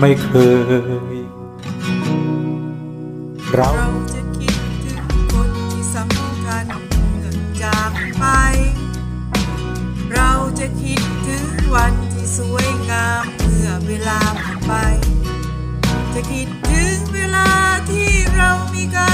ไม่เคย เราจะคิดถึงคนที่สำคัญเมื่อจากไป เราจะคิดถึงวันที่สวยงามเมื่อเวลาผ่านไป จะคิดถึงเวลาที่เรามีกัน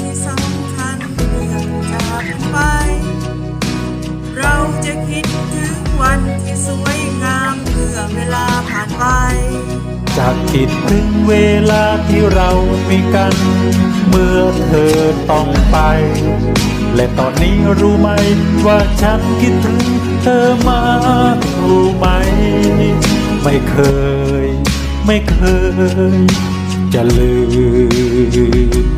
ที่สำคัญเมื่อจากไป เราจะคิดถึงวันที่สวยงามเมื่อเวลาผ่านไป จากคิดถึงเวลาที่เรามีกัน เมื่อเธอต้องไป และตอนนี้รู้ไหมว่าฉันคิดถึงเธอมากรู้ไหม ไม่เคย ไม่เคย จะลืม